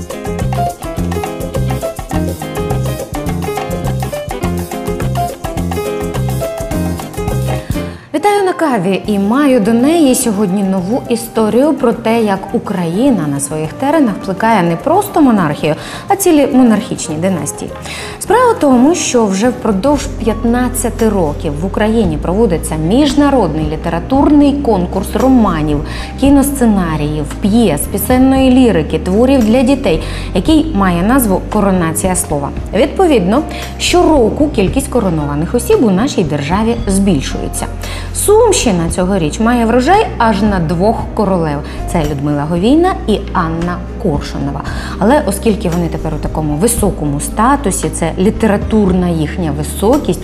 Thank you. Вітаю на каві і маю до неї сьогодні нову історію про те, як Україна на своїх теренах плекає не просто монархію, а цілі монархічні династії. Справа тому, що вже впродовж 15 років в Україні проводиться міжнародний літературний конкурс романів, кіносценаріїв, п'єс, пісенної лірики, творів для дітей, який має назву Коронація слова. Відповідно, щороку кількість коронованих осіб у нашій державі збільшується. Сумщина цьогоріч має врожай аж на двох королев: це Людмила Говійна і Анна Коршунова. Але оскільки вони тепер у такому високому статусі, це літературна їхня високість,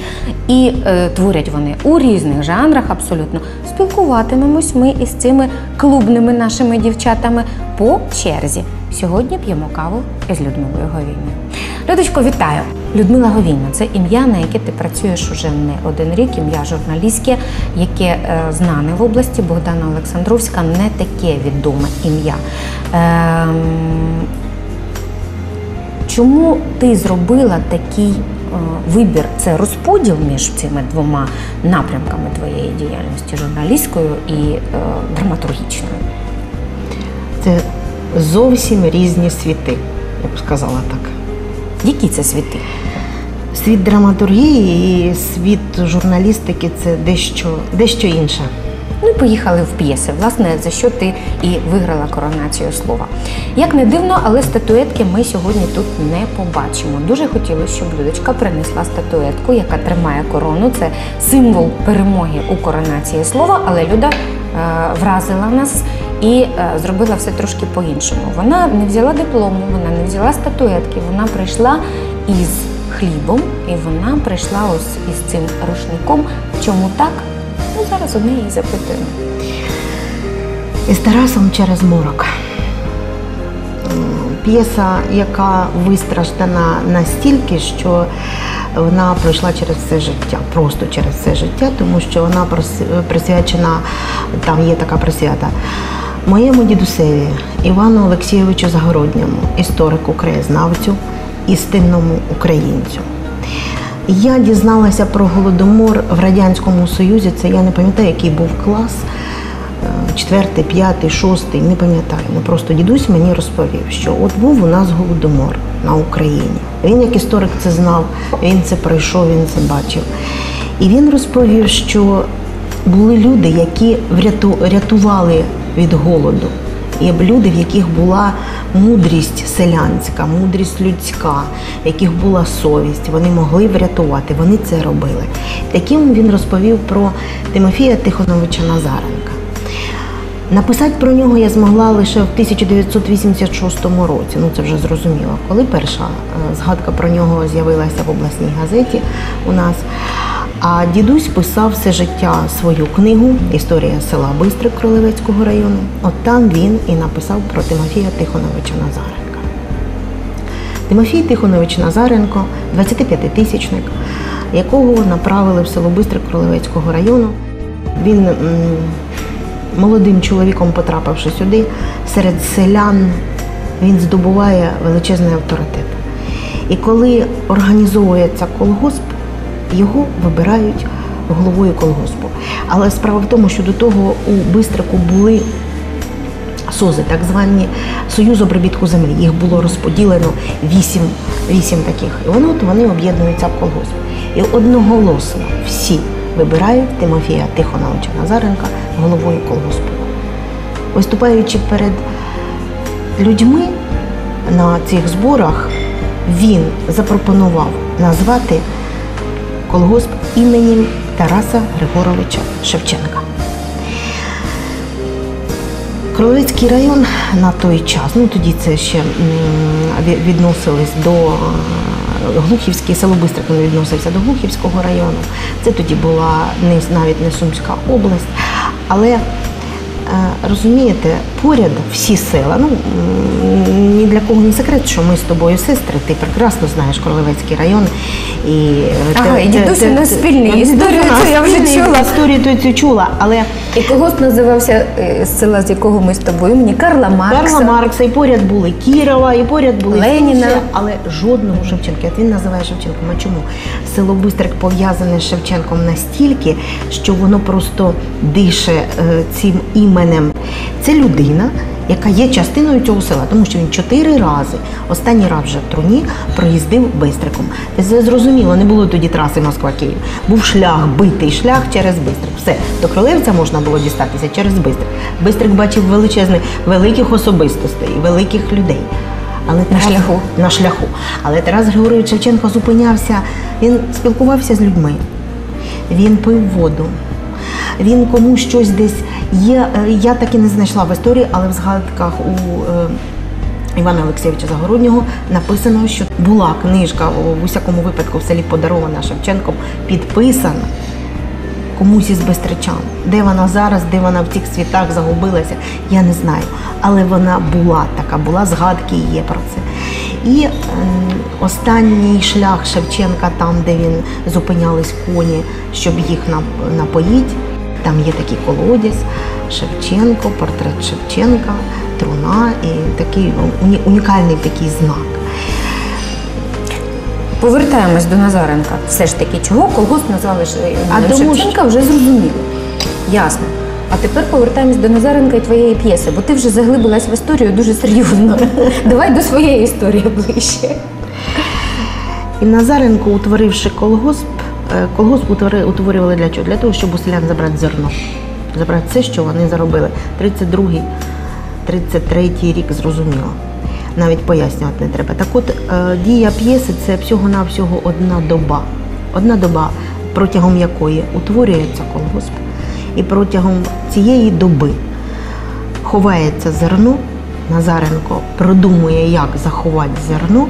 і е, творять вони у різних жанрах абсолютно, спілкуватимемось ми із цими клубними нашими дівчатами по черзі. Сьогодні п'ємо каву із Людмилою Говійною. Людочко, вітаю! Людмила Говійна це ім'я, на яке ти працюєш уже не один рік, ім'я журналістське, яке е, знане в області. Богдана Олександровська не таке відоме ім'я. Ем, чому ти зробила такий е, вибір? Це розподіл між цими двома напрямками твоєї діяльності журналістською і е, драматургічною? Це зовсім різні світи, я б сказала так. Які це світи? Світ драматургії і світ журналістики це дещо, дещо інше. Ну і поїхали в п'єси. Власне, за що ти і виграла коронацію слова. Як не дивно, але статуетки ми сьогодні тут не побачимо. Дуже хотілося, щоб Людочка принесла статуетку, яка тримає корону. Це символ перемоги у коронації слова, але Люда е, вразила нас і е, зробила все трошки по-іншому. Вона не взяла диплому, вона не взяла статуетки, вона прийшла із хлібом, і вона прийшла ось із цим рушником. Чому так? Ну, зараз у неї і запитуємо. Із Тарасом через морок. П'єса, яка вистраждана настільки, що вона пройшла через все життя, просто через все життя, тому що вона присвячена, там є така присвята. Моєму дідусеві Івану Олексійовичу Загородньому, історику, краєзнавцю, істинному українцю. Я дізналася про голодомор в Радянському Союзі. Це я не пам'ятаю, який був клас. е, Четвертий, п'ятий, шостий, не пам'ятаю. Ну просто дідусь мені розповів, що от був у нас голодомор на Україні. Він, як історик, це знав, він це пройшов, він це бачив. І він розповів, що були люди, які вряту- рятували від голоду. Є люди, в яких була мудрість селянська, мудрість людська, в яких була совість, вони могли врятувати, вони це робили. Таким він розповів про Тимофія Тихоновича Назаренка. Написати про нього я змогла лише в 1986 році. Ну це вже зрозуміло, коли перша е, згадка про нього з'явилася в обласній газеті у нас. А дідусь писав все життя свою книгу Історія села Бистрик Кролевецького району. От там він і написав про Тимофія Тихоновича Назаренка. Тимофій Тихонович Назаренко, 25-тисячник, якого направили в село Бистрик Кролевецького району. Він молодим чоловіком, потрапивши сюди, серед селян він здобуває величезний авторитет. І коли організовується колгосп, його вибирають головою колгоспу. Але справа в тому, що до того у Бистрику були СОЗи, так звані Союз обробітку землі. Їх було розподілено вісім, вісім таких. І от вони об'єднуються в колгосп. І одноголосно всі вибирають Тимофія Тихоновича Назаренка головою колгоспу. Виступаючи перед людьми на цих зборах, він запропонував назвати колгосп імені Тараса Григоровича Шевченка. Кролицький район на той час, ну тоді це ще відносились до Глухівське, село Бистрик відносився до Глухівського району. Це тоді була навіть не Сумська область. Але е, розумієте, поряд всі села, ну ні для кого не секрет, що ми з тобою сестри. Ти прекрасно знаєш Королевецький район. І, ага, Ага, і дідусь у нас. Дідусь Історію Це я вже чула. Історію цю чула, але І когось називався е, з села, з якого ми з тобою, мені Карла Маркса. Карла Маркса, і поряд були Кірова, і поряд були Леніна. Фрунзе, але жодного Шевченка. От він називає Шевченком. А чому? Село Бистрик пов'язане з Шевченком настільки, що воно просто дише е, цим іменем. Це людина. Яка є частиною цього села, тому що він чотири рази, останній раз вже в труні, проїздив Бистриком. Це зрозуміло, не було тоді траси Москва-Київ. Був шлях, битий шлях через Бистрик. Все, до Кролевця можна було дістатися через Бистрик. Бистрик бачив величезних, великих особистостей, великих людей. Але На шляху. На шляху. Але Тарас Григорович Шевченко зупинявся, він спілкувався з людьми, він пив воду. Він комусь щось десь є. е, Я так і не знайшла в історії, але в згадках у е, Івана Олексійовича Загороднього написано, що була книжка у усякому випадку в селі подарована Шевченком, підписана комусь із бестричан. Де вона зараз, де вона в цих світах загубилася, я не знаю. Але вона була така, була згадки є про це. І ем, останній шлях Шевченка, там, де він зупинялись коні, щоб їх нап- напоїть, там є такий колодязь, Шевченко, портрет Шевченка, труна і такий уні- унікальний такий знак. Повертаємось до Назаренка. Все ж таки, чого колгосп назвали Ш- А Шевченка, вже зрозуміло. Ясно. А тепер повертаємось до Назаренка і твоєї п'єси, бо ти вже заглибилась в історію дуже серйозно. Давай до своєї історії ближче. І Назаренко, утворивши колгосп, е, колгосп утворювали для чого? Для того, щоб у селян забрати зерно. Забрати все, що вони заробили. 32-й, 33-й рік зрозуміло. Навіть пояснювати не треба. Так от е, дія п'єси це всього-навсього одна доба. Одна доба, протягом якої утворюється колгосп. І протягом цієї доби ховається зерно. Назаренко продумує, як заховати зерно.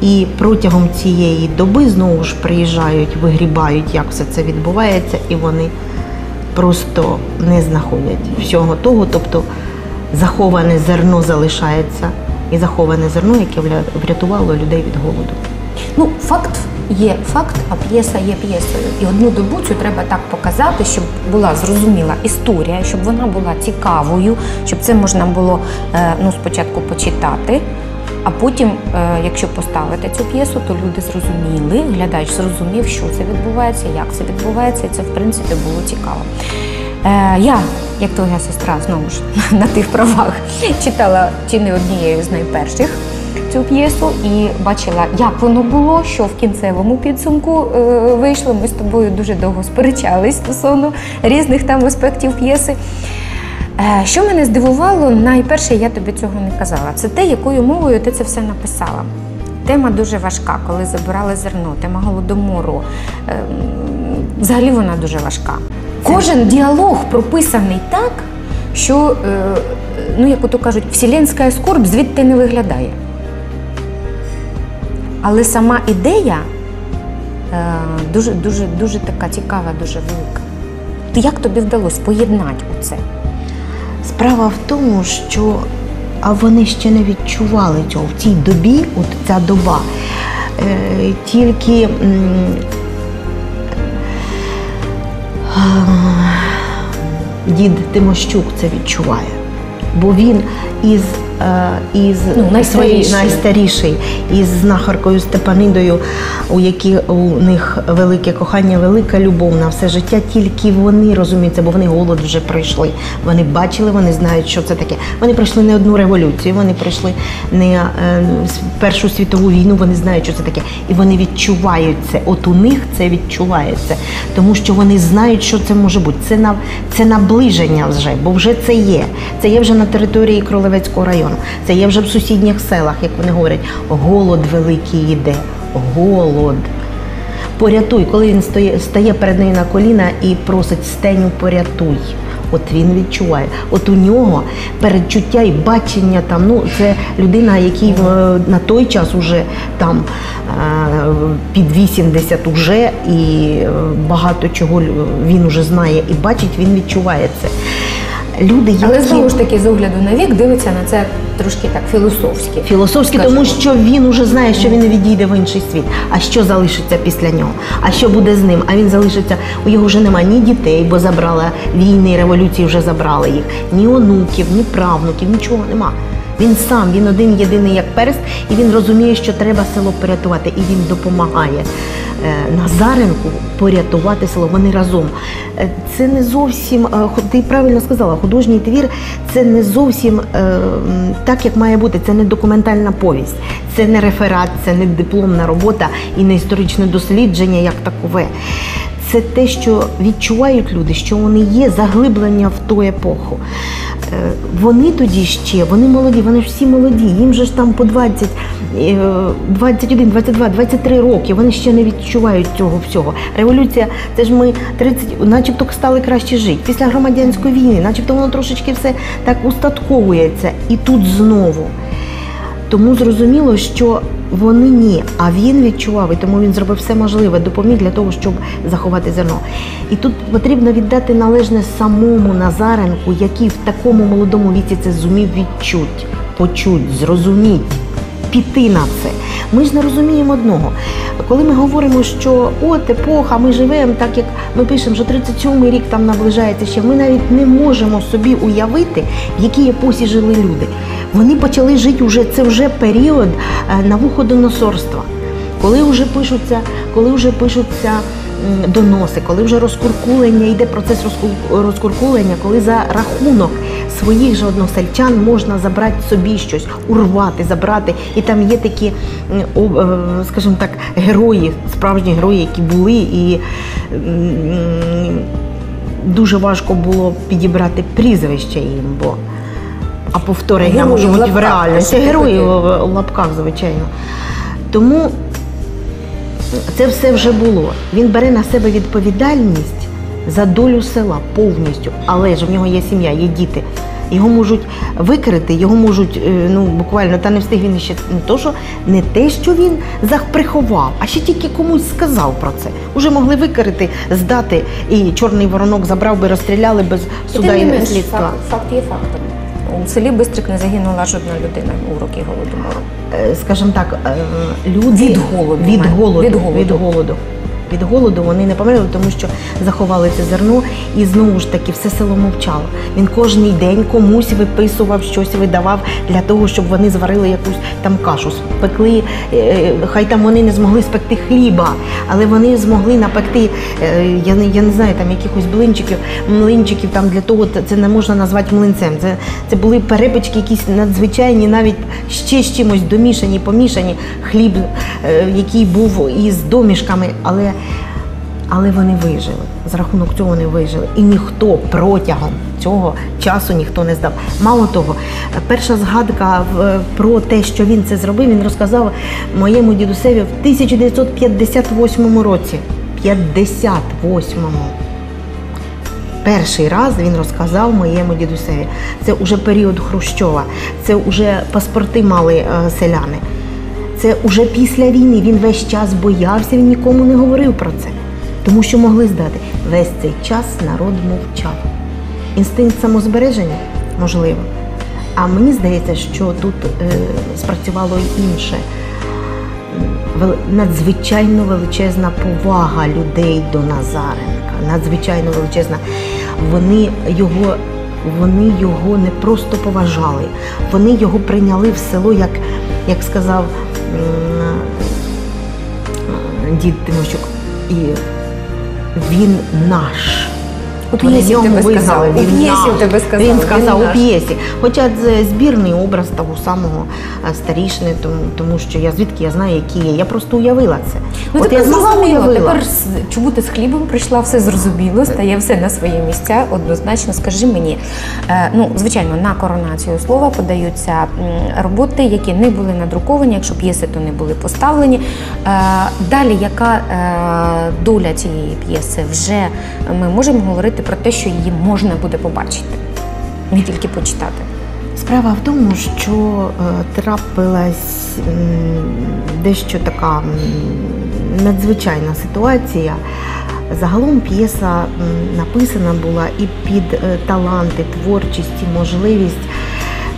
І протягом цієї доби знову ж приїжджають, вигрібають, як все це відбувається, і вони просто не знаходять всього того. Тобто заховане зерно залишається, і заховане зерно, яке врятувало людей від голоду. Ну, факт є факт, а п'єса є п'єсою. І одну добу цю треба так показати, щоб була зрозуміла історія, щоб вона була цікавою, щоб це можна було е, ну, спочатку почитати. А потім, е, якщо поставити цю п'єсу, то люди зрозуміли, глядач зрозумів, що це відбувається, як це відбувається, і це в принципі було цікаво. Е, я, як твоя сестра, знову ж на тих правах, читала чи не однією з найперших цю п'єсу і бачила, як воно було, що в кінцевому підсумку е, вийшло. Ми з тобою дуже довго сперечались стосовно різних там аспектів п'єси. Е, Що мене здивувало, найперше я тобі цього не казала. Це те, якою мовою ти це все написала. Тема дуже важка, коли забирали зерно, тема голодомору. Ем, Взагалі вона дуже важка. Кожен діалог прописаний так, що, е, ну як ото кажуть, вселенська скорб звідти не виглядає. Але сама ідея е, дуже, дуже, дуже така цікава, дуже велика. Як тобі вдалося поєднати оце? Справа в тому, що вони ще не відчували цього в цій добі, от ця доба. Е, тільки м, дід Тимощук це відчуває. Бо він із, е, із Ну, найстаріший. найстаріший, із знахаркою Степанидою, у які у них велике кохання, велика любов на все життя. Тільки вони розуміють це, бо вони голод вже пройшли. Вони бачили, вони знають, що це таке. Вони пройшли не одну революцію, вони пройшли не е, Першу світову війну, вони знають, що це таке. І вони відчувають це. От у них це відчувається, тому що вони знають, що це може бути. Це на це наближення вже, бо вже це є. Це є вже на території Кролевецького району. Це є вже в сусідніх селах, як вони говорять, голод великий йде. Голод. Порятуй, коли він стає, перед нею на коліна і просить стеню порятуй. От він відчуває. От у нього передчуття і бачення там. Ну це людина, який е, на той час уже там е, під 80 уже і е, багато чого він уже знає і бачить, він відчуває це. Люди, які Але знову ж таки, з огляду на вік дивиться на це трошки так філософськи. Філософськи, Скажімо. тому що він уже знає, що він відійде в інший світ. А що залишиться після нього? А що буде з ним? А він залишиться. У його вже немає ні дітей, бо забрала війни, революції вже забрали їх, ні онуків, ні правнуків, нічого нема. Він сам, він один єдиний як перст, і він розуміє, що треба село порятувати, і він допомагає е, Назаренку порятувати село. Вони разом. Е, Це не зовсім, е, ти правильно сказала, художній твір це не зовсім так, як має бути. Це не документальна повість, це не реферат, це не дипломна робота і не історичне дослідження як такове. Це те, що відчувають люди, що вони є заглиблення в ту епоху. Е, Вони тоді ще, вони молоді, вони ж всі молоді, їм же ж там по 20, е, 21, 22, 23 роки, вони ще не відчувають цього всього. Революція, це ж ми 30, начебто стали краще жити. Після громадянської війни, начебто воно трошечки все так устатковується. І тут знову. Тому зрозуміло, що вони ні, а він відчував, і тому він зробив все можливе, допоміг для того, щоб заховати зерно. І тут потрібно віддати належне самому Назаренку, який в такому молодому віці це зумів відчути, почуть, зрозуміти, піти на це. Ми ж не розуміємо одного. Коли ми говоримо, що от епоха, ми живемо так, як ми пишемо, що 37-й рік там наближається ще, ми навіть не можемо собі уявити, в якій епосі жили люди. Вони почали жити вже це вже період е, навуходоносорства. Коли вже пишуться, коли вже пишуться доноси, коли вже розкуркулення, йде процес розку- розкуркулення, коли за рахунок своїх же односельчан можна забрати собі щось, урвати, забрати. І там є такі, е, скажімо так, герої, справжні герої, які були, і дуже важко було підібрати прізвище їм, бо а повторення може бути в реальності. ти Герої в лапках, звичайно. Тому це все вже було. Він бере на себе відповідальність за долю села повністю. Але ж в нього є сім'я, є діти. Його можуть викрити, його можуть е, ну буквально та не встиг він ще не то, що не те, що він захприховав, а ще тільки комусь сказав про це. Уже могли викрити, здати, і чорний воронок забрав би, розстріляли без суда і менш, слідства. факт, факт є фактом. У селі Бистрик не загинула жодна людина у роки голодомору. Е, скажімо так, е, люди Від голоду, від голоду, Від голоду. від голоду. Від голоду вони не померли, тому що заховали це зерно, і знову ж таки все село мовчало. Він кожний день комусь виписував щось, видавав для того, щоб вони зварили якусь там кашу, спекли. е, Хай там вони не змогли спекти хліба, але вони змогли напекти. е, Я не я не знаю, там якихось блинчиків, млинчиків. Там для того це- не можна назвати млинцем. Це, це були перепечки, якісь надзвичайні, навіть ще з чимось домішані, помішані хліб, е, який був із домішками, але, але вони вижили. За рахунок цього вони вижили. І ніхто протягом цього часу ніхто не здав. Мало того, перша згадка про те, що він це зробив, він розказав моєму дідусеві в 1958 році. 58-му. Перший раз він розказав моєму дідусеві. Це вже період Хрущова, це вже паспорти мали е, селяни. Це вже після війни. Він весь час боявся, він нікому не говорив про це, тому що могли здати. Весь цей час народ мовчав. Інстинкт самозбереження можливо. А мені здається, що тут е, спрацювало інше. Надзвичайно величезна повага людей до Назаренка, надзвичайно величезна. Вони його, вони його не просто поважали, вони його прийняли в село, як, як сказав дід Тимощук, і він наш. У п'єсі йому тебе сказав. У п'єсі наш. тебе сказав. Він сказав у п'єсі. Хоча це збірний образ того самого старішини, тому, тому що я звідки я знаю, які є. Я просто уявила це. Ну, От тепер я змогла зрозуміло, уявила. тепер чому ти з хлібом прийшла, все зрозуміло, стає все на свої місця. Однозначно, скажи мені. Е, ну, звичайно, на коронацію слова подаються роботи, які не були надруковані, якщо п'єси, то не були поставлені. Е, далі, яка е, доля цієї п'єси? Вже ми можемо говорити про те, що її можна буде побачити, не тільки почитати. Справа в тому, що е, трапилась дещо така надзвичайна ситуація. Загалом п'єса написана була і під е, таланти, творчість, і можливість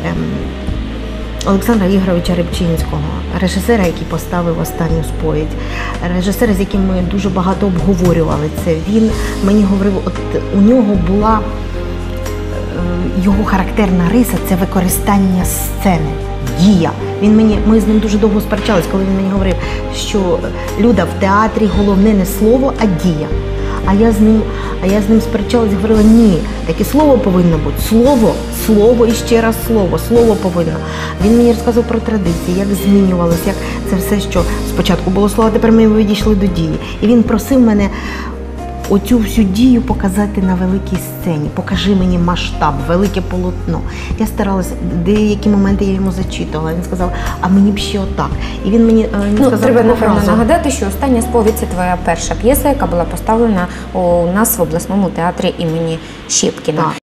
ем, Олександра Ігоровича Рибчинського, режисера, який поставив останню сповідь, режисера, з яким ми дуже багато обговорювали це. Він мені говорив, от у нього була е, його характерна риса це використання сцени, дія. Він мені, ми з ним дуже довго сперечались, коли він мені говорив, що Люда в театрі головне не слово, а дія. А я з ним, а я з ним сперечалась, говорила, ні, таке слово повинно бути. Слово, слово і ще раз слово, слово повинно. Він мені розказував про традиції, як змінювалося, як це все, що спочатку було слово, тепер ми відійшли до дії. І він просив мене оцю всю дію показати на великій сцені. Покажи мені масштаб, велике полотно. Я старалася, деякі моменти я йому зачитувала. Він сказав, а мені б ще отак. І він мені, е, він Ну, сказав треба напевно нагадати, що остання сповідь це твоя перша п'єса, яка була поставлена у нас в обласному театрі імені Щепкіна.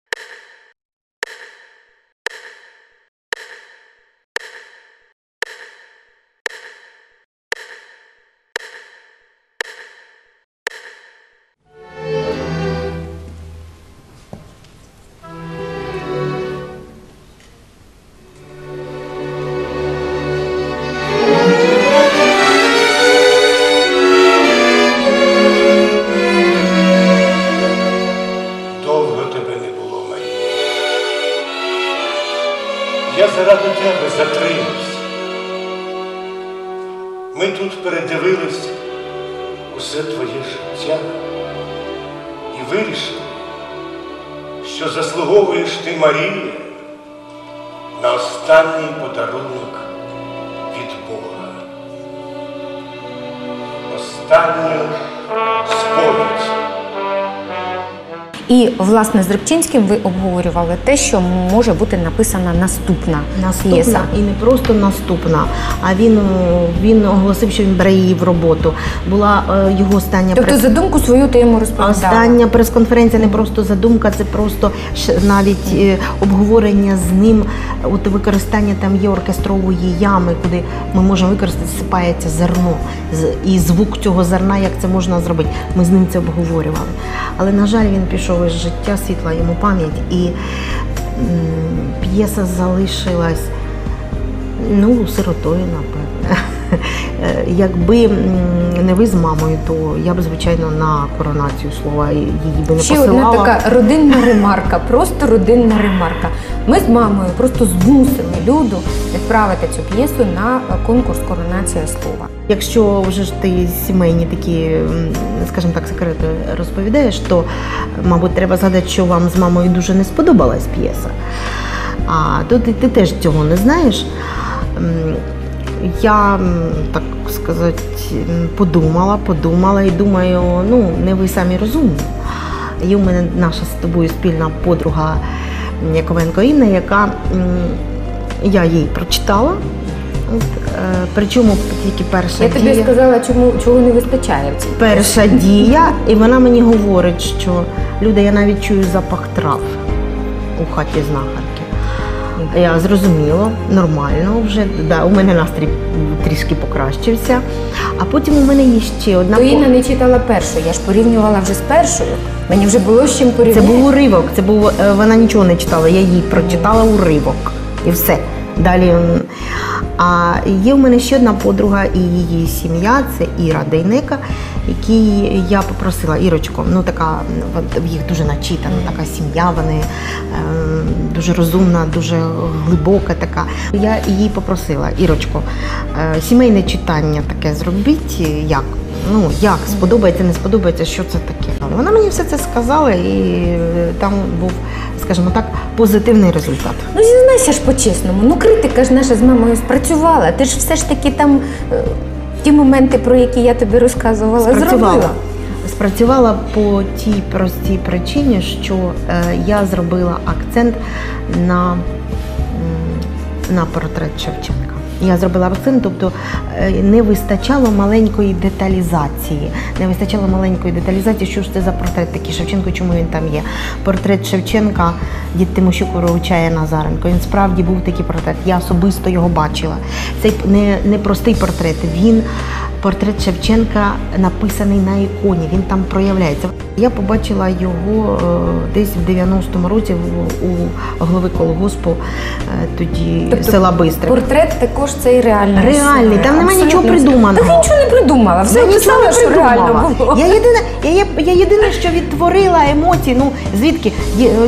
Останній подарунок від Бога. Останній сповідь. І власне з Рибчинським ви обговорювали те, що може бути написана наступна, Наступна п'єса. і не просто наступна, а він, він оголосив, що він бере її в роботу. Була е, його остання Тобто прес- задумку свою ти йому розповідала. Остання прес-конференція не просто задумка, це просто навіть е, обговорення з ним. От використання там є оркестрової ями, куди ми можемо використати, сипається зерно. І звук цього зерна, як це можна зробити. Ми з ним це обговорювали. Але, на жаль, він пішов із життя, світла йому пам'ять, і п'єса залишилась ну, сиротою, напевне. Якби не ви з мамою, то я б, звичайно, на коронацію слова її би не Ще посилала. одна така родинна ремарка, просто родинна ремарка. Ми з мамою просто змусили люду відправити цю п'єсу на конкурс Коронація слова. Якщо вже ж ти сімейні такі, скажімо так, секрети розповідаєш, то, мабуть, треба згадати, що вам з мамою дуже не сподобалась п'єса. А то ти, ти теж цього не знаєш. Я, так сказати, подумала, подумала і думаю, ну, не ви самі розумні. Є у мене наша з тобою спільна подруга Яковенко Інна, яка я їй прочитала. От, е, причому тільки перша Я тобі дія. сказала, чому чого не вистачає в цій Перша дія, і вона мені говорить, що Люда, я навіть чую запах трав у хаті знахарки. Я зрозуміло, нормально вже. Да, у мене настрій трішки покращився. А потім у мене є ще одна То Інна не читала першу, я ж порівнювала вже з першою. Мені вже було з чим Це був уривок. Це був е, вона нічого не читала. Я їй прочитала уривок і все. Далі. А є в мене ще одна подруга і її сім'я це Іра Дейнека, якій я попросила Ірочко, ну така в їх дуже начитана, така сім'я, вони ем, дуже розумна, дуже глибока така. Я її попросила, Ірочко, е, сімейне читання таке зробіть як? Ну як сподобається, не сподобається, що це таке. Вона мені все це сказала, і е, там був, скажімо так, позитивний результат. Ну зізнайся ж по-чесному. Ну критика ж наша з мамою спрацювала. Ти ж все ж таки там е, ті моменти, про які я тобі розказувала, Спрацювала. зробила. Спрацювала по тій простій причині, що е, я зробила акцент на, на портрет Шевченка. Я зробила акцент, тобто е, не вистачало маленької деталізації. Не вистачало маленької деталізації, що ж це за портрет такий Шевченко, чому він там є. Портрет Шевченка дід Тимощук вручає Назаренко. Він справді був такий портрет. Я особисто його бачила. Це не, не простий портрет. Він портрет Шевченка написаний на іконі, він там проявляється. Я побачила його е, десь в 90-му році у голови колгоспу е, тоді Тобто села Бистре. Портрет також це і реальна Реальний, там немає нічого придуманого. Та нічого не придумала. Все Я нічого не що реально придумала. було. Я єдине, я, я єдине, що відтворила емоції. Ну звідки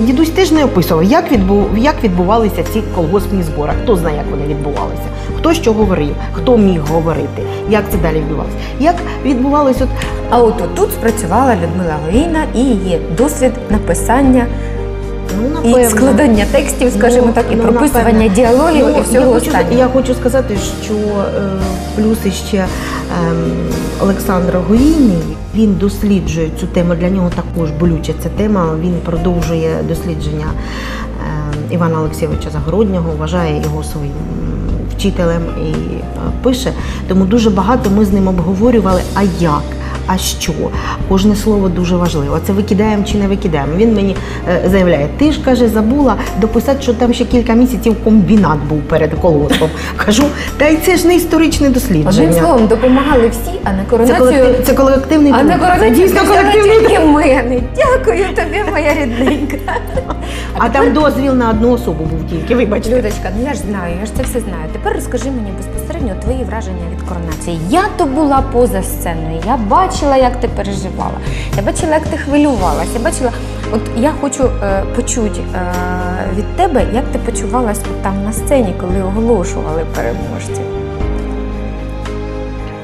дідусь теж не описував, як відбув, як відбувалися ці колгоспні збори. Хто знає, як вони відбувалися, хто що говорив, хто міг говорити, як це далі відбувалося. Як відбувалося от А от тут спрацювала Людмила Говійна і її досвід написання ну, і напевно. складання текстів, скажімо Ну, так, і ну, прописування напевно. діалогів Ну, і всього я хочу, останнього. я хочу сказати, що е, плюс іще ем, Олександр Гоїний, він досліджує цю тему. Для нього також болюча ця тема. Він продовжує дослідження е, Івана Олексійовича Загороднього, вважає його своїм вчителем і е, пише. Тому дуже багато ми з ним обговорювали, а як. А що? Кожне слово дуже важливо. Це викидаємо чи не викидаємо. Він мені е, заявляє, ти ж каже, забула дописати, що там ще кілька місяців комбінат був перед колгоспом. Кажу, та й це ж не історичне Одним дослідження. словом, допомагали всі, а на Це, коронацію колектив, це колективний А на Це коронацію дійсно колективний тільки мене. Дякую тобі, моя рідненька. А там дозвіл на одну особу був тільки, вибачте. Людочка, ну я ж знаю, я ж це все знаю. Тепер розкажи мені безпосередньо твої враження від коронації. Я то була поза сценою. Я бачила, як ти переживала. Я бачила, як ти хвилювалася. Я бачила, от я хочу е, почути е, від тебе, як ти почувалась от там на сцені, коли оголошували переможців.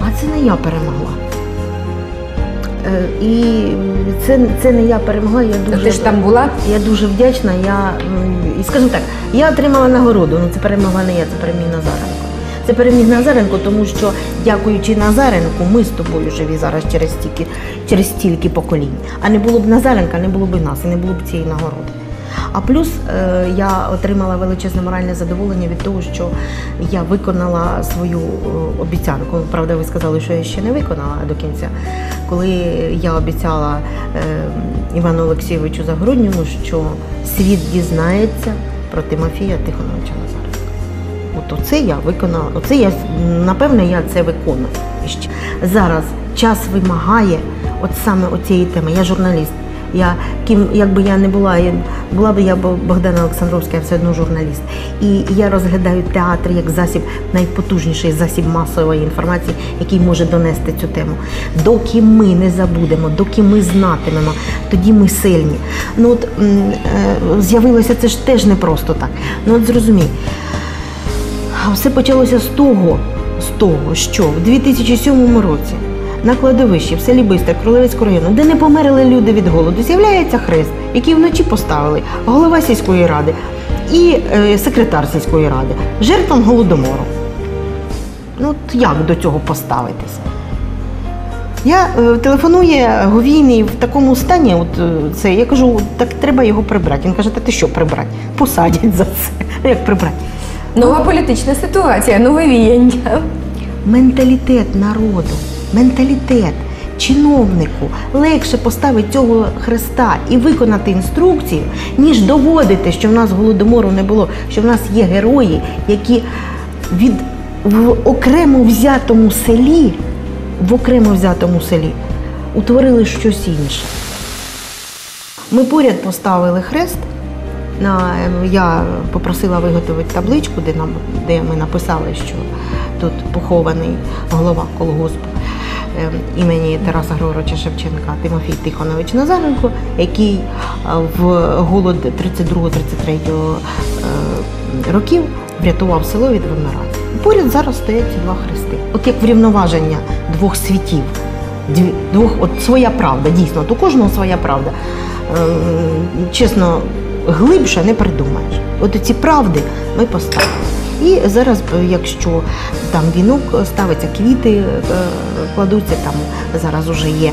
А це не я перемогла. Е, І це, це не я перемогла. Я дуже Ти ж там була? Я дуже вдячна. Я м, і скажімо так, я отримала нагороду. Ну це перемогла не я, це переміг Назаренко. Це переміг Назаренко, тому що, дякуючи Назаренку, ми з тобою живі зараз через стільки, через стільки поколінь. А не було б Назаренка, не було б і нас, і не було б цієї нагороди. А плюс е, я отримала величезне моральне задоволення від того, що я виконала свою е, обіцянку. Правда, ви сказали, що я ще не виконала до кінця. Коли я обіцяла е, Івану Олексійовичу Загородньому, що світ дізнається про Тимофія Тихоновича Назаренка. От оце я виконала. Оце я напевне я це виконую. Зараз час вимагає от саме оцієї теми. Я журналіст. Я ким, якби я не була, я, була б я Богдана Олександровська, я все одно журналіст. І я розглядаю театр як засіб, найпотужніший засіб масової інформації, який може донести цю тему. Доки ми не забудемо, доки ми знатимемо, тоді ми сильні. Ну от е, з'явилося це ж теж не просто так. Ну от зрозумій. Все почалося з того, з того, що в 2007 році на кладовищі в селі Бистер Кролевецького району, де не померли люди від голоду, з'являється хрест, який вночі поставили голова сільської ради і е, секретар сільської ради, жертвам голодомору. Ну от як до цього поставитися? Я е, телефонує Говійний в такому стані, от е, це, я кажу, так треба його прибрати. Він каже, та ти що прибрати? Посадять за це. Як прибрати? Нова політична ситуація, нове віяння. Менталітет народу, менталітет чиновнику легше поставити цього хреста і виконати інструкцію, ніж доводити, що в нас голодомору не було, що в нас є герої, які від в окремо взятому селі, в окремо взятому селі утворили щось інше. Ми поряд поставили хрест. На, я попросила виготовити табличку, де, нам, де ми написали, що тут похований голова колгоспу е, імені Тараса Григоровича Шевченка Тимофій Тихонович Назаренко, який е, в голод 32-33 е, років врятував село від вимирання. Поряд зараз стоять ці два хрести. От як врівноваження двох світів, двох, от своя правда, дійсно, от кожного своя правда. Ем, чесно, глибше не придумаєш. От ці правди ми поставили. І зараз, е, якщо там вінок ставиться, квіти е, кладуться, там зараз уже є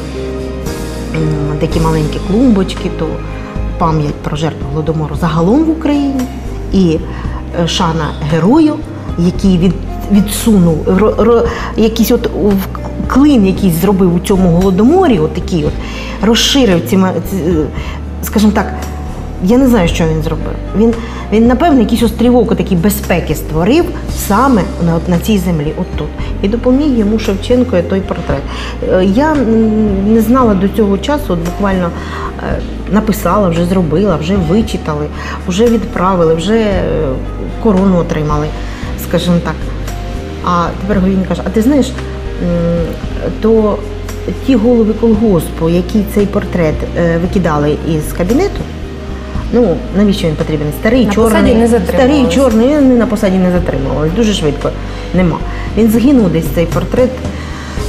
такі маленькі клумбочки, то пам'ять про жертву голодомору загалом в Україні і е, шана герою, який від, відсунув ро, ро, якийсь от клин, якийсь зробив у цьому голодоморі, от такий от розширив ці, скажімо так, я не знаю, що він зробив. Він Він, напевно, якийсь острівок такий безпеки створив саме на, на цій землі, от тут. І допоміг йому Шевченко і той портрет. Е, Я не знала до цього часу, от буквально е, написала, вже зробила, вже вичитали, вже відправили, вже е, корону отримали, скажімо так. А тепер він каже: а ти знаєш, то ті голови колгоспу, які цей портрет викидали із кабінету, ну навіщо він потрібен? Старий, На чорний, не старий, чорний, вони на посаді не затримували. Дуже швидко нема. Він згинув десь цей портрет,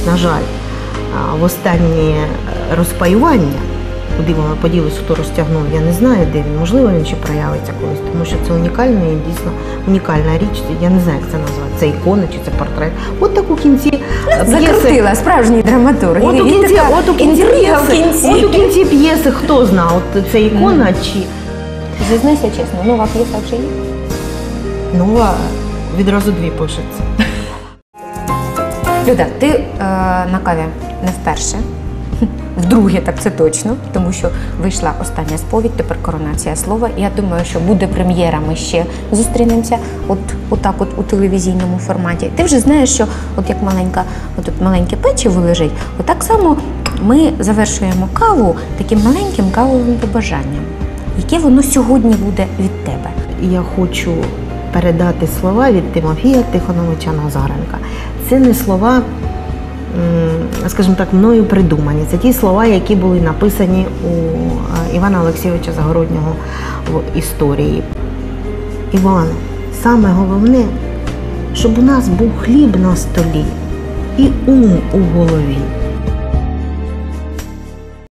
на жаль, в останнє е, розпаювання. Куди воно поділося, хто розтягнув, я не знаю, де він. Можливо, він ще проявиться колись, тому що це унікальна і дійсно унікальна річ. Я не знаю, як це назвати. Це ікона чи це портрет. От так у кінці е, Закрутила справжній драматург. От у кінці, от у кінці п'єси, от у кінці п'єси, хто знав, от це ікона чи Зізнайся чесно, нова п'єса вже є? нова відразу дві пишеться. Люда, ти е, на каві не вперше. Вдруге, так це точно, тому що вийшла остання сповідь, тепер коронація слова. Я думаю, що буде прем'єра. Ми ще зустрінемося, от отак, от у телевізійному форматі. Ти вже знаєш, що от як маленька, от тут маленьке печиво лежить, отак само ми завершуємо каву таким маленьким кавовим побажанням, яке воно сьогодні буде від тебе. Я хочу передати слова від Тимофія Тихоновича Назаренка. Це не слова, скажімо так, мною придумані. Це ті слова, які були написані у е, Івана Олексійовича Загороднього в історії. Іване, саме головне, щоб у нас був хліб на столі і ум у голові.